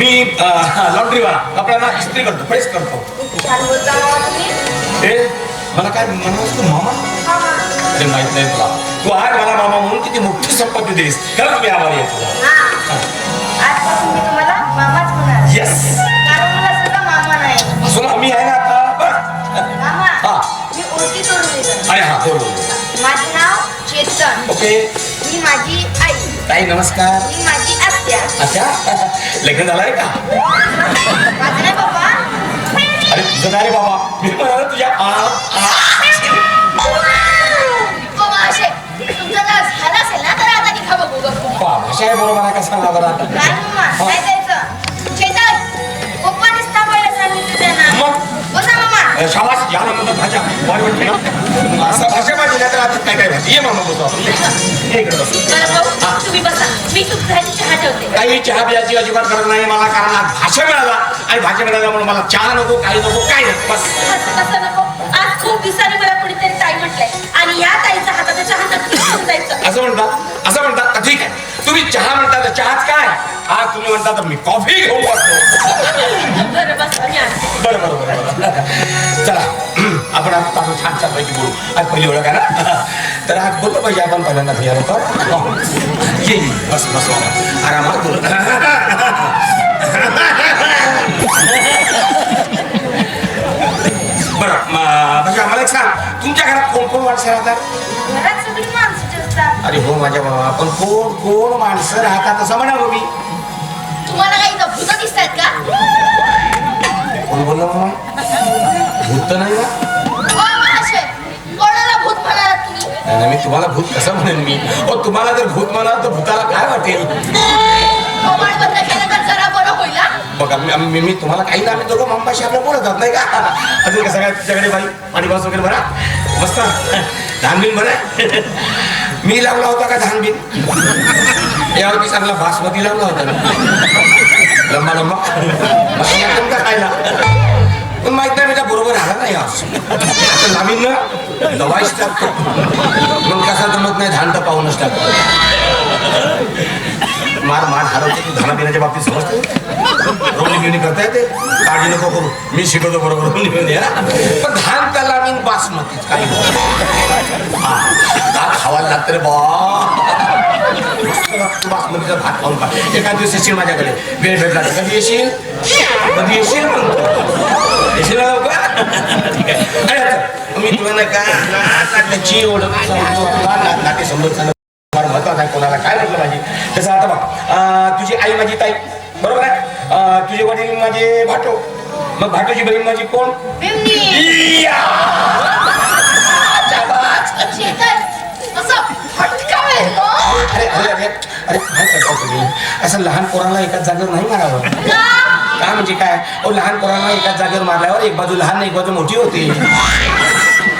मी लॉन्ड्रीवाला कपड्यांना इस्त्री करतो प्रेस करतो. ए मला काय म्हणालास तू मामा? अरे माहीत नाही तुला. तू आहे मला मामा म्हणून किती मोठी संपत्ती दिलीस खरंच मी आभारी आहे हा. मी होणार. येस असून आम्ही आहे ना आता हा. मी अरे हा बरोबर माझे नाव चेतन. ओके ही माझी आई. ताई नमस्कार. ही माझी आत्या. अच्छा लग्न झालंय का? अरे तुझं काय रे बाबा. मी म्हणाला तुझ्या आ आ बाबा असे तुमचं जर झालं असेल ना तर आता निघा बघू गप्पू वा, भाषा आहे बरोबर आहे का सांगा बरं आता? शाबास या ना म्हणतो भाषा वाट वाटते असं भाषा पाहिजे नाही तर आता काय काय भाषा ये मामा बोलतो आपण. ये इकडे बस. बरं तुम्ही बसा. मी तुमच्यासाठी चहा ठेवते. काही चहा प्यायची अजिबात गरज नाही मला कारण आज भाषा मिळाला आणि भाषा मिळाल्यामुळे मला चहा नको काही नको काय नको. बस. असं कसं नको. आज खूप दिवसांनी मला कुणीतरी ताई म्हटलंय. आणि या ताईचा हाताचा चहा नक्की घेऊन जायचं. असं म्हणतात असं म्हणतात. का ठीक आहे. तुम्ही चहा म्हणता तर चहाच काय? आज तुम्ही म्हणता तर मी कॉफी घेऊन बसतो. बरं बस मी आणते. बरं बरं बरं. आपण आता आपण छान छान पैकी बोलू आज पहिली ओळख आहे ना तर आज बोलतो पाहिजे आपण पहिल्यांदा भैया लोक ये ये, बस बस बाबा. आरामात बोल बरं म- म्हणजे आम्हाला एक सांग तुमच्या घरात कोण कोण माणसं राहतात घरात सगळी माणसं असतात अरे हो माझ्या बाबा पण कोण कोण माणसं राहतात असं म्हणा हो मी तुम्हाला काही इथं भूत दिसत आहेत का कोण बोललो मामा भूत तर नाही ना हो, मामाशे. कोणाला भूत म्हणालात तुम्ही मी तुम्हाला भूत कसं म्हणेन मी? ओ तुम्हाला जर भूत म्हणाल तर भूताला काय वाटेल? बघा मी मी- तुम्हाला काही ना आम्ही दोघं मम्माशी आपल्या बोलतात नाही का? अजून कसं काय तुझ्याकडे बाई पाणी पास वगैरे बरा मस्त. धानबीन बरं मी लावला होता का धानबीन यावरती चांगला बासमती लावला होता. लंबा लंबा. खायला? पण माहीत नाही माझ्या बरोबर आला नाही आज. लावीन ना. दवाईच टाकतो मग कसा जमत नाही धान तर पाहूनच टाकतो. मार मार हरवते तू धाना पिण्याच्या बाबतीत समजते. रोली बिवणी करता येते. काळजी नको करू. मी शिकवतो बरोबर रोली बिवणी पण धान त्याला मी बासमती काही नको. भात खावायला लागतं रे बा. बासमतीचा भात खाऊन पा एका दिवस येशील माझ्याकडे. वेळ भेटला कधी येशील? कधी येशील म्हणतो येशील ठीक आहे. का नाट्याची ओळख फार महत्वाचं आहे कोणाला काय म्हटलं पाहिजे. तसं आता बघ तुझी आई माझी ताई बरोबर आहे? तुझे वडील माझे भाटो. मग भाटोची बहीण माझी कोण? अरे अरे अरे अरे काय करता तुम्ही? असं लहान पोराला एकाच जागेवर नाही मारावं? काय म्हणजे काय? ओ लहान पोरांना एकाच जागेवर मारल्यावर एक बाजू लहान एक बाजू मोठी होते.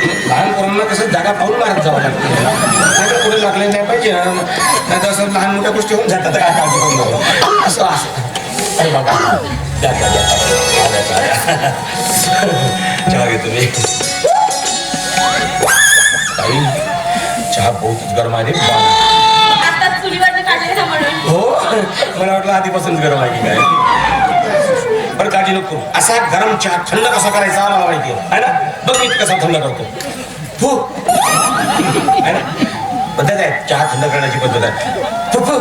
लहान पोरांना कसं जागा पाहून मारत जावं लागते. नाहीतर पुढे लागले नाही पाहिजे. नाही तर असं लहान मोठ्या गोष्टी होऊन जातात. काय काळजी करून जावं असं असं अरे बाबा. चहा घे तुम्ही. ताई चहा बहुत गरम आहे हो. मला वाटलं आधीपासूनच गरम आहे की काय. काळजी नको. असा गरम चहा थंड कसा करायचा मला माहिती आहे. है ना? बघ मी कसा थंड करतो. फू. ना? पद्धत आहे. चहा थंड करण्याची पद्धत आहे. फुफू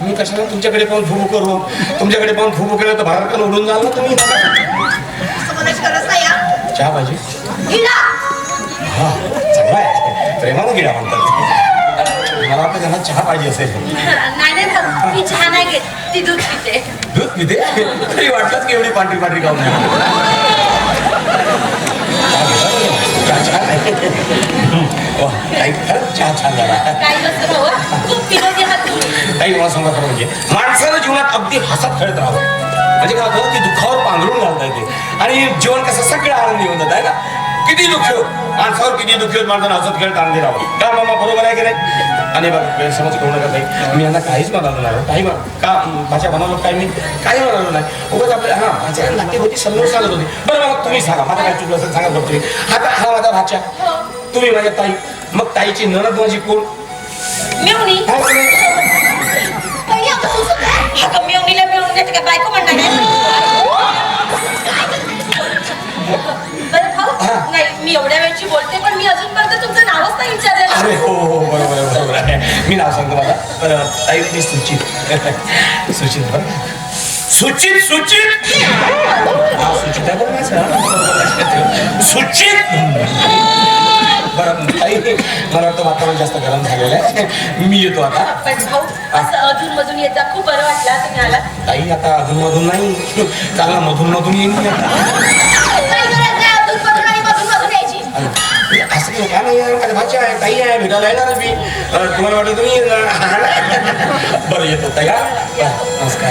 मी कशाला तुमच्याकडे पाहून फुबू करू? तुमच्याकडे पाहून फुबू केलं तर भारत उडून जाल ना तुम्ही. चहा पाहिजे? हा चांगला आहे. प्रेमानं गिरा म्हणतात. मला वाटतं त्यांना चहा पाहिजे असेल. नाही नाही भाऊ, मी चहा नाही घेत. ती दूध पिते. दूध पिते? तरी वाटलंच की एवढी पांढरी पांढरी खाऊन चहा छान आहे वा, ताई, खरंच चहा छान झाला. काही नसतं भाऊ हं. खूप विनोदी आहात तुम्ही काही मला सांगा खरं म्हणजे? माणसानं जीवनात अगदी हसत खेळत राहावं. म्हणजे काय होतं? की दुःखावर पांघरून घालता येते आणि जीवन कसं सगळं आनंदी होऊन जात आहे ना किती दुःख? माणसावर किती दुःख होत माणसानं हसत खेळत आनंदी राहावं. का मामा बरोबर आहे की नाही? आणि बघ गैरसमज करू नका काही. मी यांना काहीच म्हणालो नाही काही का? भाषा म्हणालो काय मी काही म्हणालो नाही. उगाच आपल्या हा माझ्या नाते होती समोर सांगत होती. बरं मला तुम्ही सांगा. माझं काय चुकलं असेल सांगा बघ तुम्ही. आता हा माझा भाच्या तुम्ही माझ्या ताई. मग ताईची नणद माझी कोण? का बायको म्हणणार नाही मी एवढ्या वेळची बोलते पण मी अजूनपर्यंत तुमचं नावच नाही विचारलेलं. अरे हो हो बरोबर आहे, बरोबर आहे. मी नाव सांगतो माझा अ, ताई मी सुचित. सुचित बरं. सुचित सुचित! नाव सुचित आहे बरं माझं. सुचित! बरं ताई मला वाटतं वातावरण जास्त गरम झालेलं आहे. मी येतो आता. पण भाऊ असं अधून मधून येत खूप बरं वाटलं तुम्ही आलात ताई आता अधूनमधून नाही. चांगला मधून मधून येईन मी आता अरे, असं काय नाही आहे माझ्या भाच्या आहे ताई आहे भेटायला येणार मी तुम्हाला वाटलं तुम्ही बरं येतो ताई हा? नमस्कार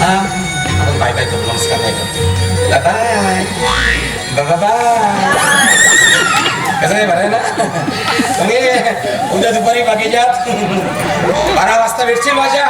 हा आपण बाय बाय करतो नमस्कार बाय करतो बाय बाबा बाय कसं आहे बरं ना तुम्ही उद्या दुपारी बाकीच्या बारा वाजता भेटशील माझ्या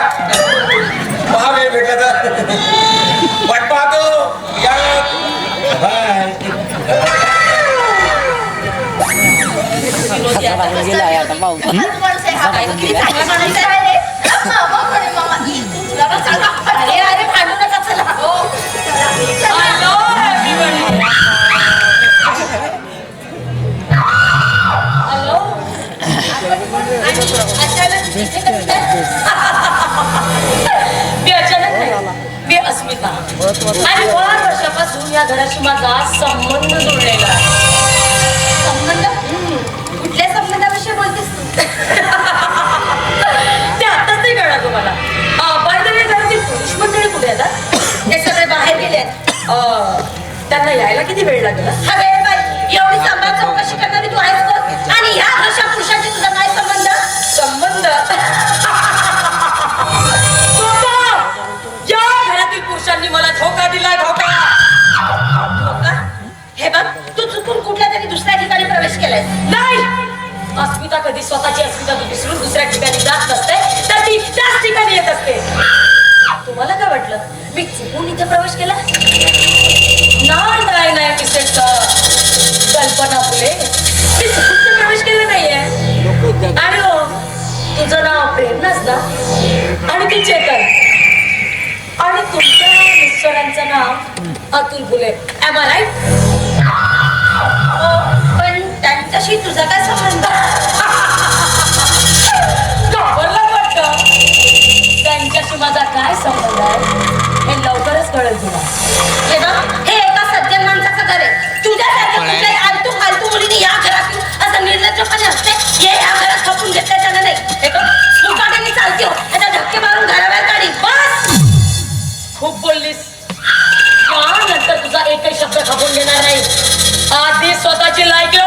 घराशी माझा संबंध जोडलेला संबंध? कुठल्या संबंधाविषयी बोलतेस तू? ते आताच नाही कळलं तुम्हाला बाय द पुरुष मंडळी कुठे येतात ते सगळे बाहेर गेले त्यांना यायला किती वेळ लागला हा? वेळ बाई. एवढी सांभाळ अस्मिता कधी स्वतःची अस्मिता तू विसरून दुसऱ्या ठिकाणी जात नसते तर ती त्याच ठिकाणी येत असते. तुम्हाला काय वाटलं? मी चुकून इथे प्रवेश केला? नाही नाही नाही मिसेस कल्पना फुले. मी चुकून प्रवेश केला नाहीये. आणि हो तुझं नाव प्रेरणाच ना? आणि ती चेतन आणि तुमच्या मिस्टरांचं नाव Atul Phule. Am I right त्यांच्याशी तुझा काय संबंध? घाबरला वाटतं त्यांच्याशी माझा काय संबंध आहे? हे लवकरच कळेल तुला हे बघ हे एका सज्जन माणसाचं घर आहे. तुझ्यासारख्या कुठल्याही आलतू फालतू मुलीने या घरात येऊन असं निर्लज्जपणे असते हे या घरात खपून त्यानं नाही. हे मुकाट्याने चालते हो. त्याच्या धक्के मारून घराबाहेर काढी. बस! खूप बोललीस. हा नंतर तुझा एकही शब्द खपून घेणार नाही. आधी स्वतःची लायकी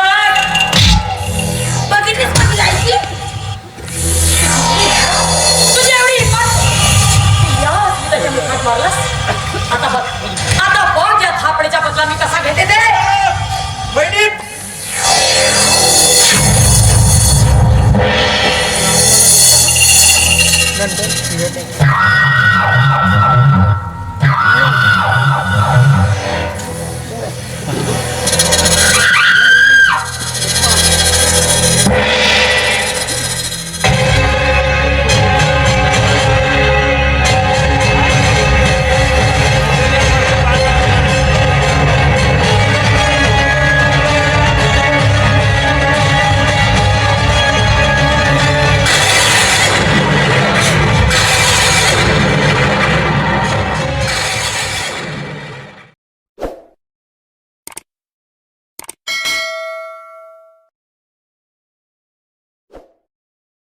Atau atau